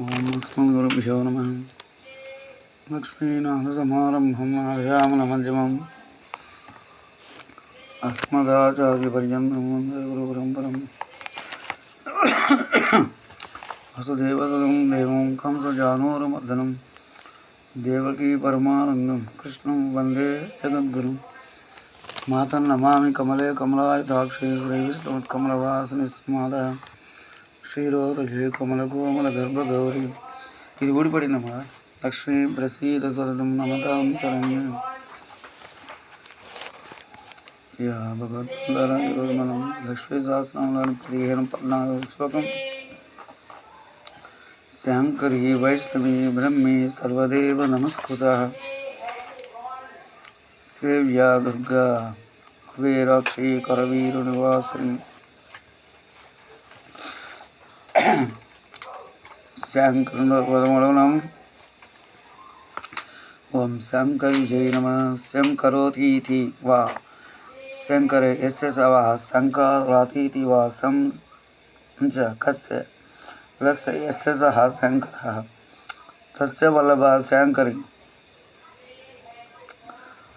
ఓం అస్మన్ గురుభ్యో నమ. లక్ష్మీనాథసమారంభం ఆర్యామలమధ్యమం. అస్మదాచార్యపర్యంతం వందే గురుపరంపరం వసుదేవసుతం దేవం కంసజానూరమర్దనం. దేవకీ పరమానందం కృష్ణం వందే జగద్గురు. మాతన్నమామి కమలే కమలాయుధాక్షే శ్రీవిష్ణుత్కమలవాసిని స్మాద శ్రీరోధజే స్మాదయ కోమల గర్భగౌరి ఇది ఊడిపడినమ్మా లక్ష్మీ ప్రసీద సరదం నమతాం శరణ్యం. యా భగవద్బంధారా ఈరోజు మనం లక్ష్మీ సహస్రంలోని పదిహేను పద్నాలుగు శ్లోకం. శాంకరీ వైష్ణవి బ్రహ్మి సర్వదేవ నమస్కృత. సేవ్యా దుర్గా కుబేరాక్షి కరవీరునివాసిని. శంకరుడు పదమూడవనం ఓం శంకరి జై నమ శంకరోతీతి వా శంకర ఎస్ఎస్ సవ శంకరాతీతి వా సం చ కస్య రస్ ఎస్ఎస్ శంకర తస్య వల్లభ శంకరి.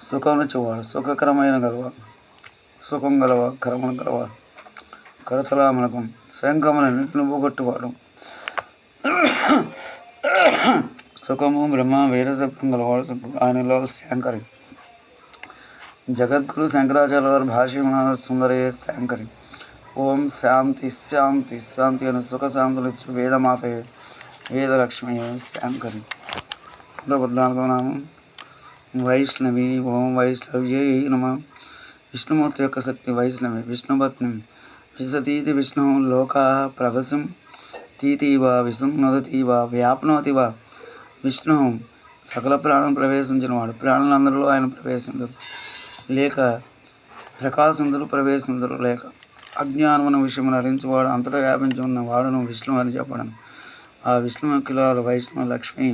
సుఖం ఇచ్చేవాడు సుఖకరమైన గలవ సుఖం గలవ కరమణ గలవ కరతలామనకం శంకములను పోగొట్టువాడు. సుఖము బ్రహ్మ వీరసత్వం గలవాడు సుఖుడు. ఆయనలో శంకరి జగద్గురు శంకరాచార్య వారి భాష్యమున సుందరే శంకరి ఓం శాంతి శాంతి శాంతి అని సుఖ శాంతులు ఇచ్చు వేదమాత వేదలక్ష్మి శంకరి నూట పద్నాలుగో నామం వైష్ణవి ఓం వైష్ణవ్యై నమ విష్ణుమూర్తి యొక్క శక్తి వైష్ణవి విష్ణుపత్ని విశతీతి విష్ణు లోకా ప్రవశం తీతీవ విషం నదతీవ వ్యాప్నోతి వా విష్ణు సకల ప్రాణం ప్రవేశించినవాడు ప్రాణులందరిలో ఆయన ప్రవేశించరు లేక ప్రకాశిందులు ప్రవేశించరు లేక అజ్ఞానమున విషయం హరించువాడు అంతటా వ్యాపించి ఉన్న వాడును విష్ణు అని చెప్పడం ఆ విష్ణు కిలాలు వైష్ణవ లక్ష్మి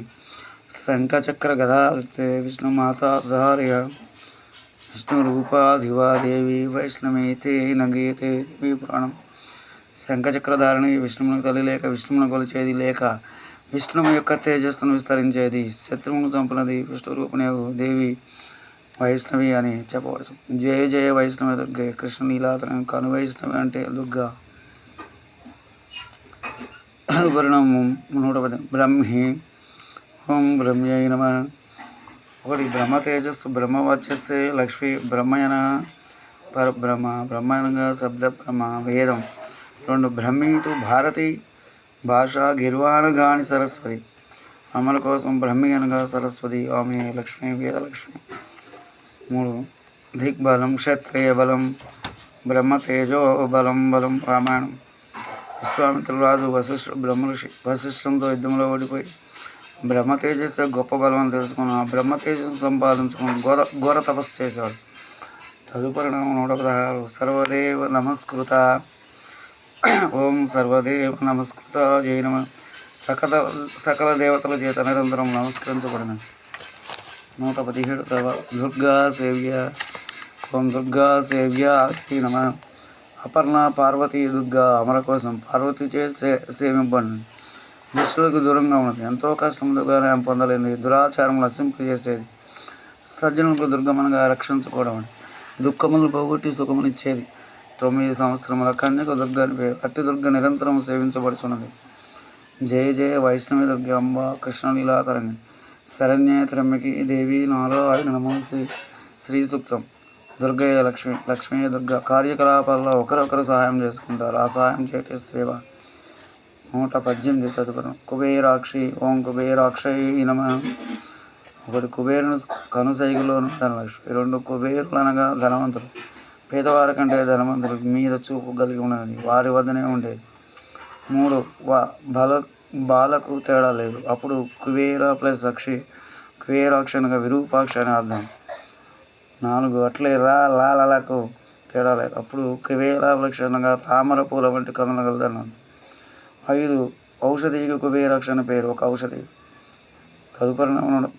శంఖచక్ర గదారితే విష్ణు మాతాధార్య విష్ణు రూపాధివాదేవి వైష్ణవేతే నగేతే దేవి పురాణం శంఖచక్రధారిణి విష్ణువుని తల్లి లేక విష్ణువును కొలిచేది లేక విష్ణువు యొక్క తేజస్సును విస్తరించేది. శత్రువును చంపినది విష్ణురూపణయో దేవి వైష్ణవి అని చెప్పవచ్చు. జయ జయ వైష్ణవి దుర్గే కృష్ణ నీలాతన కను వైష్ణవి అంటే దుర్గా. పరిణామం నూటపది. బ్రహ్మి ఓం బ్రహ్మ్యై నమ. ఒకటి బ్రహ్మ తేజస్సు బ్రహ్మ వచ్చేస్తే లక్ష్మి బ్రహ్మయన పరబ్రహ్మ బ్రహ్మయనంగా శబ్ద బ్రహ్మ వేదం రెండు బ్రహ్మీతు భారతి భాష గిర్వాణగాని సరస్వతి. అమల కోసం బ్రహ్మి అనగా సరస్వతి ఆమె లక్ష్మి వేదలక్ష్మి మూడు దిగ్బలం క్షత్రియ బలం బ్రహ్మ తేజో బలం బలం రామాయణం. విశ్వామిత్రుడు రాజు వశిష్ఠ బ్రహ్మ ఋషి వశిష్ఠంతో యుద్ధంలో ఓడిపోయి బ్రహ్మ తేజస్సు గొప్ప బలం తెలుసుకుని ఆ బ్రహ్మ తేజస్సు సంపాదించుకుని ఘోర ఘోర తపస్సు చేశాడు తదుపరి నామం నూట పదహారు. సర్వదేవ నమస్కృత. ఓం సర్వదేవ నమస్కృత జయ నమ. సకల సకల దేవతల చేత నిరంతరం నమస్కరించబడిన నూట పదిహేడు తవ దుర్గా సేవ్య. ఓం దుర్గా సేవ్య హరి నమ. అపర్ణ పార్వతీ దుర్గా అమర కోసం పార్వతి చే సే సేవింపండి దుష్టులకు దూరంగా ఉన్నది. ఎంతో కష్టముగా ఆమె పొందలేని దురాచారం నశింపజేసేది సజ్జనులకు దుర్గమనగా రక్షించుకోవడం దుఃఖములు పోగొట్టి సుఖమునిచ్చేది. తొమ్మిది సంవత్సరముల కన్యక దుర్గ అని అట్టి దుర్గ నిరంతరం సేవించబడుచున్నది. జయ జయ వైష్ణవి దుర్గ అంబ కృష్ణలీలాతరంగి శరణ్య త్రమ్మకి దేవి నాలో ఆయన నమోస్తే. శ్రీ సూక్తం. దుర్గయ్య లక్ష్మి లక్ష్మీ దుర్గ. కార్యకలాపాల్లో ఒకరొకరు సహాయం చేసుకుంటారు. ఆ సహాయం చేయటే సేవ నూట పద్దెనిమిది తదుపరం కుబేరాక్షి ఓం కుబేరాక్షై నమ. ఒకటి కుబేరుని కనుసైగులోను ధనలక్ష్మి రెండు కుబేరులు అనగా ధనవంతులు. పేదవారి కంటే ధనవంతులు మీద చూపు కలిగి ఉన్నది. వారి వద్దనే ఉండేది మూడు వా బల బాలకు తేడా లేదు. అప్పుడు కుబేర ప్లస్ అక్షి కుబేరాక్షి అనగా విరూపాక్ష అని అర్థం. నాలుగు అట్లే రా లాలకు తేడా లేదు. అప్పుడు కుబేర ప్లక్షి అనగా తామర పూల వంటి కనులు కలదన్నాను ఐదు ఔషధికి కుబేరాక్ష అని పేరు ఒక ఔషధి. తదుపరి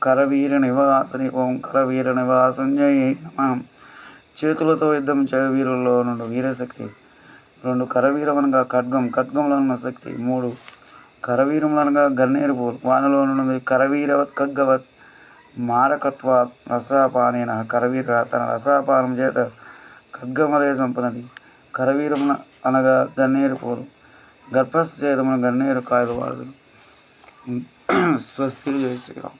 కరవీర నివాసని ఓం కరవీర నివాసంజయ నమ. చేతులతో యుద్ధం చేయ వీరుల్లో నుండి వీరశక్తి. రెండు కరవీరమనగా ఖడ్గం ఖడ్గంలో ఉన్న శక్తి. మూడు కరవీరములనగా గన్నేరు పూలు వానలో నుండి కరవీరవత్ ఖడ్గవత్ మారకత్వ రసాపానేన కరవీర తన రసాపానం చేత ఖడ్గమలే చంపునది. కరవీరమున అనగా గన్నేరు పూలు గర్భస్థేదమున గన్నేరు కాయలు వాడదు స్వస్తి జయ శ్రీరామ్.